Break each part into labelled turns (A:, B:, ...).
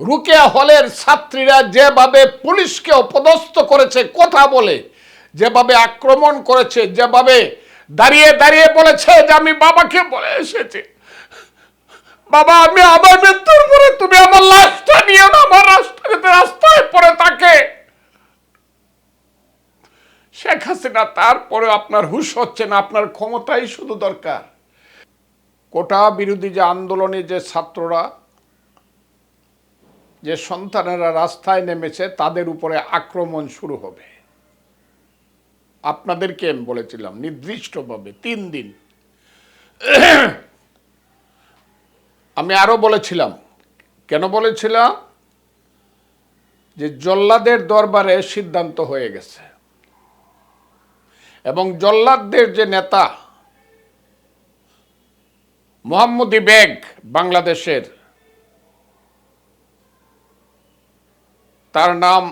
A: রুকেয়া হলের ছাত্রীরা যেভাবে পুলিশকে অপদস্থ করেছে, কথা বলে, যেভাবে আক্রমণ করেছে, যেভাবে দাঁড়িয়ে দাঁড়িয়ে বলেছে যে আমি বাবাকে বলে এসেছি। বাবা, আমি আমার মৃত্যুর পরে তুমি আমার লাশটা নিও না আমার রাস্তায় রাস্তায় পড়ে থাকে। শেখ হাসিনা তারপরে আপনার হুশ হচ্ছে না, আপনার ক্ষমতাই শুধু দরকার। কোটা বিরোধী যে আন্দোলনে যে ছাত্ররা যে সন্তানেরা রাস্তায় নেমেছে, তাদের উপরে আক্রমণ শুরু হবে। আপনাদেরকে আমি বলেছিলাম, নির্দিষ্টভাবে তিন দিন। আমি আরও বলেছিলাম, কেন বলেছিলাম? যে জল্লাদের দরবারে সিদ্ধান্ত হয়ে গেছে। এবং জল্লাদদের যে নেতা, মোহাম্মদী বেগ বাংলাদেশের তার নাম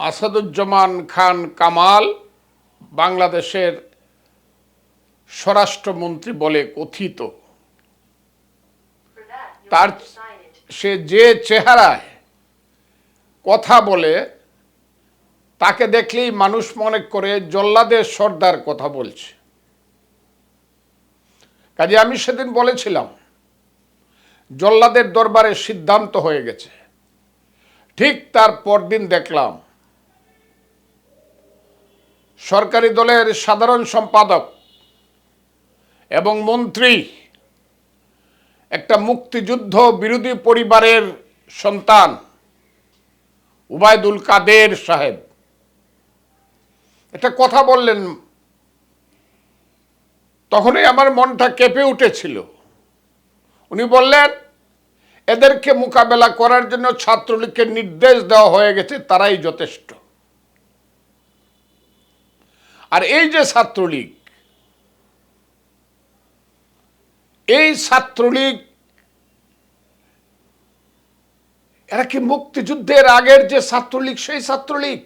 A: আসাদুজ্জামান খান কামাল, বাংলাদেশের স্বরাষ্ট্রমন্ত্রী বলে কথিত তার. সে যে চেহারায় কথা বলে, তাকে দেখলেই মানুষ মনে করে জল্লাদের সর্দার কথা বলছে কাজে আমি সেদিন বলেছিলাম জল্লাদের দরবারে সিদ্ধান্ত হয়ে গেছে। ঠিক তার পরদিন দেখলাম, সরকারি দলের সাধারণ সম্পাদক এবং মন্ত্রী একটা মুক্তিযুদ্ধ বিরোধী পরিবারের সন্তান উবায়দুল কাদের সাহেব। একটা কথা বললেন, তখনই আমার মনটা কেঁপে উঠেছিল। উনি বললেন, এদেরকে মোকাবেলা করার জন্য ছাত্রলীগকে নির্দেশ দেওয়া হয়ে গেছে, তারাই যথেষ্ট। আর এই যে ছাত্রলীগ, এই ছাত্রলীগ, এরা কি মুক্তিযুদ্ধের আগের যে ছাত্রলীগ, সেই ছাত্রলীগ?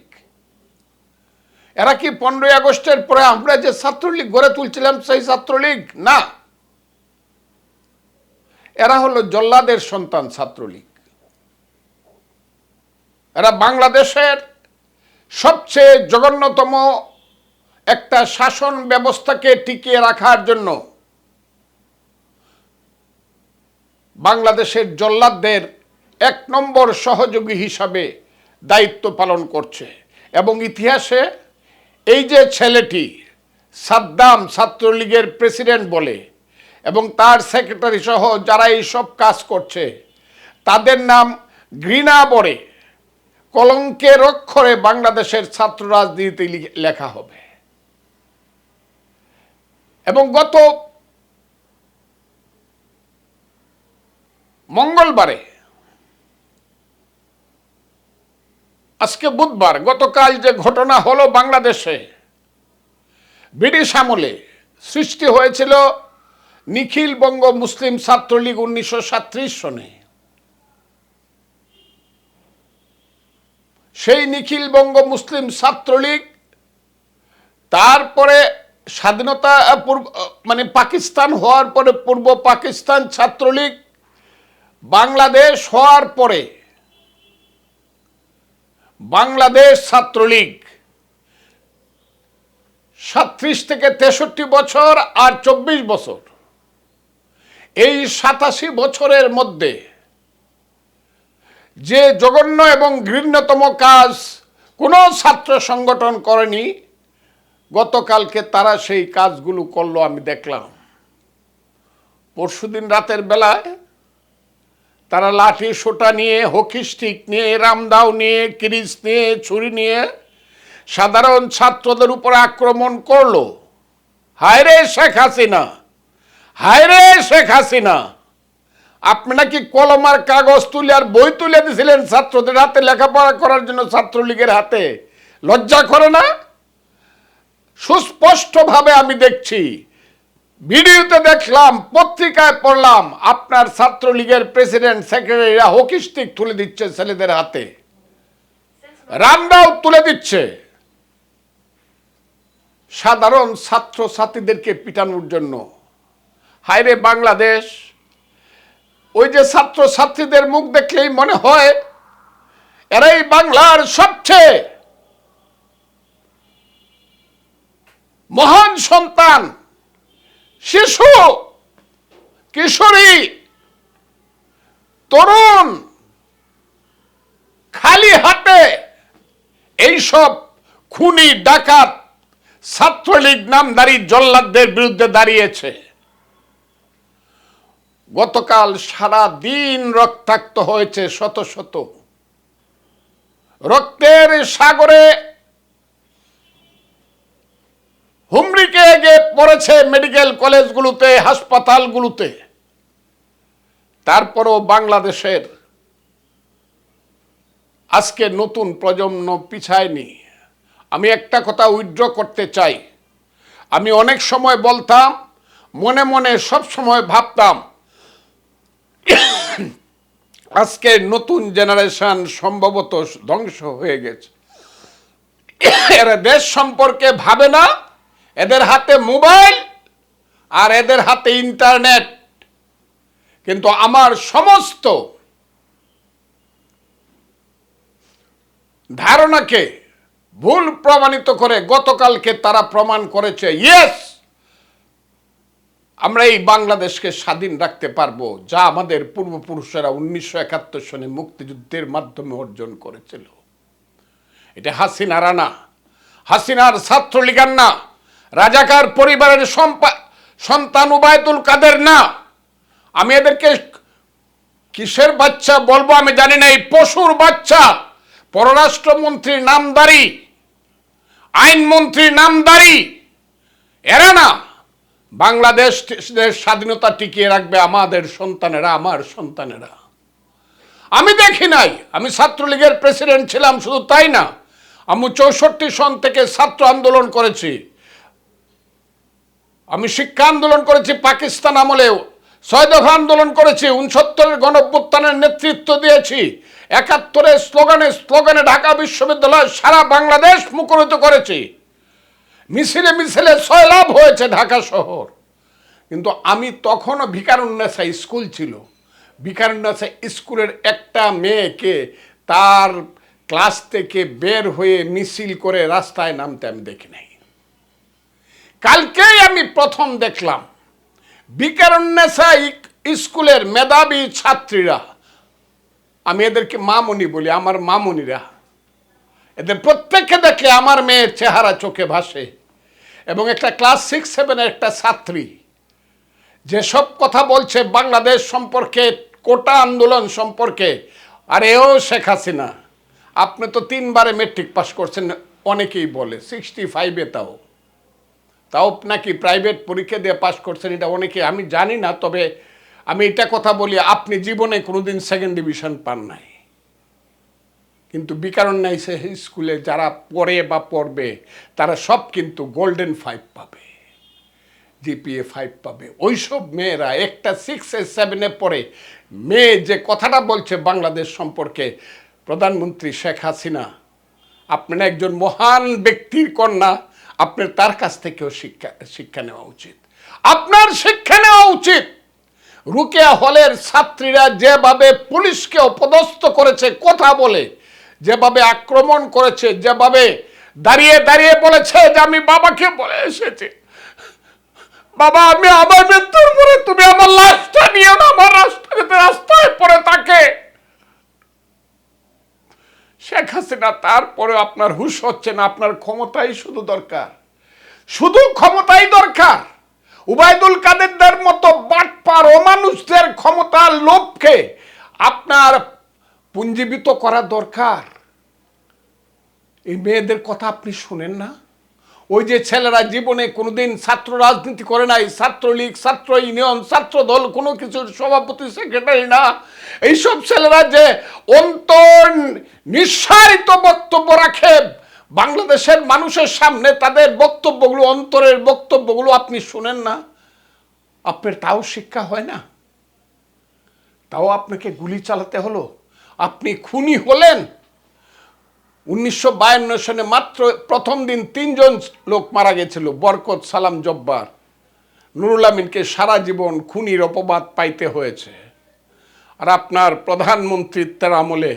A: এরা কি পনেরোই আগস্টের পরে আমরা যে ছাত্রলীগ গড়ে তুলছিলাম, সেই ছাত্রলীগ? না। এরা হলো জল্লাদের সন্তান ছাত্রলীগ। এরা বাংলাদেশের সবচেয়ে জঘন্যতম একটা শাসন ব্যবস্থাকে টিকিয়ে রাখার জন্য বাংলাদেশের জল্লাদদের এক নম্বর সহযোগী হিসাবে দায়িত্ব পালন করছে এবং ইতিহাসে এই যে ছেলেটি সাদ্দাম ছাত্রলীগের প্রেসিডেন্ট বলে এবং তার সেক্রেটারি সহ যারা এই সব কাজ করছে, তাদের নাম ঘৃণা বড়ে। কলঙ্কের অক্ষরে বাংলাদেশের ছাত্র রাজনীতি লেখা হবে। এবং গত মঙ্গলবারে, আজকে বুধবার, গতকাল যে ঘটনা হলো বাংলাদেশে, ব্রিটিশ আমলে সৃষ্টি হয়েছিল নিখিল বঙ্গ মুসলিম ছাত্রলীগ উনিশশো সনে। সেই নিখিল বঙ্গ মুসলিম ছাত্রলীগ তারপরে স্বাধীনতা পূর্ব মানে পাকিস্তান হওয়ার পরে পূর্ব পাকিস্তান ছাত্রলীগ বাংলাদেশ হওয়ার পরে বাংলাদেশ ছাত্রলীগ সাত্রিশ থেকে তেষট্টি বছর আর চব্বিশ বছর। এই সাতাশি বছরের মধ্যে যে জঘন্য এবং ঘৃণ্যতম কাজ কোনো ছাত্র সংগঠন করেনি, গতকালকে তারা সেই কাজগুলো করল আমি দেখলাম। পরশুদিন রাতের বেলায় তারা লাঠি সোটা নিয়ে, হকি স্টিক নিয়ে, রামদাও নিয়ে কিরিচ নিয়ে, ছুরি নিয়ে সাধারণ ছাত্রদের উপর আক্রমণ করল। হায় রে শেখ হাসিনা! হায় রে শেখ হাসিনা, আপনি নাকি কলম আর কাগজ তুলে আর বই তুলে দিয়েছিলেন ছাত্রদের হাতে, লেখাপড়া করার জন্য ছাত্রলীগের হাতে? লজ্জা করে না? সুস্পষ্টভাবে আমি দেখছি, ভিডিওতে দেখলাম, পত্রিকায় পড়লাম, আপনার ছাত্রলীগের প্রেসিডেন্ট সেক্রেটারিরা হকি স্টিক তুলে দিচ্ছে ছেলেদের হাতে। রামদাও তুলে দিচ্ছে। সাধারণ ছাত্র ছাত্রীদেরকে পিটানোর জন্য। হায়রে বাংলাদেশ, ওই যে ছাত্র ছাত্রীদের মুখ দেখলেই মনে হয় এরাই বাংলার সবচেয়ে মহান সন্তান, শিশু, কিশোরী, তরুণ, খালি হাতে এইসব খুনি, ডাকাত, ছাত্রলীগ নামদারি জল্লাদদের বিরুদ্ধে দাঁড়িয়েছে। গতকাল সারা দিন রক্তাক্ত হয়েছে শত শত। রক্তের সাগরে হুমড়িকে গিয়ে পড়েছে মেডিকেল কলেজগুলোতে, হাসপাতালগুলোতে। তারপরও বাংলাদেশের আজকে নতুন প্রজন্ম পিছায়নি। আমি একটা কথা উইথড্র করতে চাই। আমি অনেক সময় বলতাম, মনে মনে সব সময় ভাবতাম আজকে নতুন জেনারেশন সম্ভবত ধ্বংস হয়ে গেছে। এরা দেশ সম্পর্কে ভাবে না, এদের হাতে মোবাইল আর এদের হাতে ইন্টারনেট। কিন্তু আমার সমস্ত ধারণাকে ভুল প্রমাণিত করে গতকালকে তারা প্রমাণ করেছে ইয়েস আমরা এই বাংলাদেশকে স্বাধীন রাখতে পারব, যা আমাদের পূর্বপুরুষেরা উনিশশো একাত্তর সনে মুক্তিযুদ্ধের মাধ্যমে অর্জন করেছিল। এটা হাসিনা রানা হাসিনার ছাত্রলীগার না। রাজাকার পরিবারের সন্তান উবায়দুল কাদের না। আমি এদেরকে কিসের বাচ্চা বলব আমি জানি না। এই পশুর বাচ্চা, পররাষ্ট্রমন্ত্রীর নামদারি, আইনমন্ত্রীর নামদারি, এরা না। বাংলাদেশের স্বাধীনতা টিকিয়ে রাখবে আমাদের সন্তানেরা, আমার সন্তানেরা। আমি দেখি নাই, আমি ছাত্রলীগের প্রেসিডেন্ট ছিলাম, শুধু তাই না, আমি চৌষট্টি সন থেকে ছাত্র আন্দোলন করেছি। আমি শিক্ষা আন্দোলন করেছি পাকিস্তান আমলেও, ছয় দফা আন্দোলন করেছি, উনসত্তরের গণঅভ্যুত্থানের নেতৃত্ব দিয়েছি, একাত্তরের স্লোগানে স্লোগানে ঢাকা বিশ্ববিদ্যালয় সারা বাংলাদেশ মুখরিত করেছি। মিছিলে মিছিলে ছয় লাভ হয়েছে ঢাকা শহর। কিন্তু আমি তখনও ভিকারুন্নেসা স্কুল ছিল। ভিকারুন্নেসা স্কুলের একটা মেয়েকে তার ক্লাস থেকে বের হয়ে মিছিল করে রাস্তায় নামতে আমি দেখি নাই। কালকেই আমি প্রথম দেখলাম বিকারুন্নেসা স্কুলের মেধাবী ছাত্রীরা, আমি এদেরকে মামনি বলি, আমার মামনিরা এদের প্রত্যেককে দেখে আমার মেয়ের চেহারা চোখে ভাসে। এবং একটা ক্লাস সিক্স সেভেনের একটা ছাত্রী যেসব কথা বলছে বাংলাদেশ সম্পর্কে, কোটা আন্দোলন সম্পর্কে। আর এও শেখ হাসিনা, আপনি তো তিনবারে মেট্রিক পাস করছেন, অনেকেই বলে সিক্সটি ফাইভে তাও। তাও নাকি প্রাইভেট পরীক্ষা দিয়ে পাস করছেন, এটা অনেকে, আমি জানি না, তবে আমি এটা কথা বলি, আপনি জীবনে কোনোদিন সেকেন্ড ডিভিশন পান নাই। কিন্তু বিকারণ নাই সে স্কুলে, যারা পড়ে বা পড়বে, তারা সব কিন্তু গোল্ডেন ফাইভ পাবে জিপিএ ফাইভ পাবে। ওইসব মেয়েরা একটা সিক্স এ সেভেনে পড়ে, মেয়ে যে কথাটা বলছে বাংলাদেশ সম্পর্কে, প্রধানমন্ত্রী শেখ হাসিনা আপনার একজন মহান ব্যক্তির কন্যা, আপনার তার কাছ থেকেও শিক্ষা শিক্ষা নেওয়া উচিত। আপনার শিক্ষা নেওয়া উচিত। রুকেয়া হলের ছাত্রীরা যেভাবে পুলিশকে অপদস্থ করেছে, কথা বলে যেভাবে আক্রমণ করেছে, যেভাবে দাঁড়িয়ে দাঁড়িয়ে বলেছে যে আমি বাবাকে বলে এসেছি। বাবা, আমি আমার মৃত্যুর পরে তুমি আমার লাশটা নিয়ে না আমার রাস্তাতে রাস্তায় পড়ে থাকে। শেখ হাসিনা তারপরে আপনার হুশ হচ্ছে না, আপনার ক্ষমতাই শুধু দরকার। শুধু ক্ষমতাই দরকার। উবায়দুল কাদেরদের মতো বাটপার অমানুষদের ক্ষমতার লোভকে আপনার পুঞ্জীবিত করা দরকার। এই মেয়েদের কথা আপনি শুনেন না? ওই যে ছেলেরা জীবনে কোনোদিন ছাত্র রাজনীতি করে নাই ছাত্রলীগ ছাত্র ইউনিয়ন, ছাত্র দল, কোনো কিছুর সভাপতি, সেক্রেটারি না। এইসব ছেলেরা যে অন্তর নিঃসারিত বক্তব্য রাখে, বাংলাদেশের মানুষের সামনে তাদের বক্তব্যগুলো, অন্তরের বক্তব্যগুলো আপনি শুনেন না? আপনার তাও শিক্ষা হয় না? তাও আপনাকে গুলি চালাতে হলো? আপনি খুনি হলেন? উনিশশো বায়ান্ন সনে মাত্র প্রথম দিন তিনজন লোক মারা গেছিল, বরকত সালাম জব্বার। নুরুল আমিনকে সারা জীবন খুনির অপবাদ পাইতে হয়েছে। আর আপনার প্রধানমন্ত্রীত্বের আমলে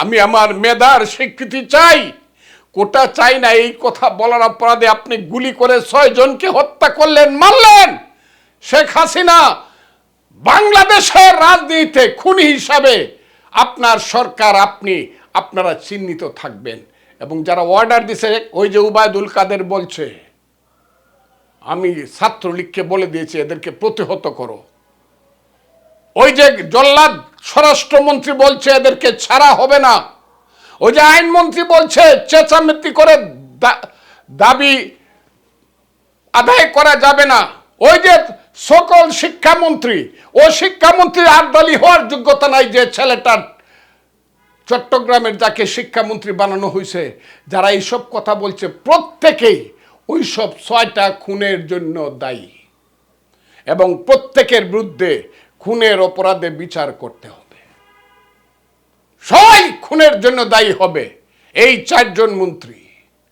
A: আমি আমার মেধার স্বীকৃতি চাই। কোটা চাই না, এই কথা বলার অপরাধে আপনি গুলি করে ছয় জনকে হত্যা করলেন, মারলেন। শেখ হাসিনা বাংলাদেশের রাজনীতিতে খুনি হিসাবে আপনার সরকার, আপনি আপনারা চিহ্নিত থাকবেন। এবং যারা অর্ডার দিছে, ওই যে উবায়দুল কাদের বলছে, আমি ছাত্রলীগকে বলে দিয়েছি, এদেরকে প্রতিহত করো। ওই যে জল্লাদ স্বরাষ্ট্রমন্ত্রী বলছে, এদেরকে ছাড়া হবে না। ওই যে আইনমন্ত্রী বলছে চেঁচামেচি করে দাবি আদায় করা যাবে না। ওই যে সকল শিক্ষামন্ত্রী, ও শিক্ষামন্ত্রী আবদালি হওয়ার যোগ্যতা নাই যে ছেলেটার চট্টগ্রামের যাকে শিক্ষামন্ত্রী বানানো হয়েছে, যারা এইসব কথা বলছে, প্রত্যেকেই ওই সব ছয়টা খুনের জন্য দায়ী। এবং প্রত্যেকের বিরুদ্ধে খুনের অপরাধে বিচার করতে হবে। সবাই খুনের জন্য দায়ী হবে, এই চারজন মন্ত্রী।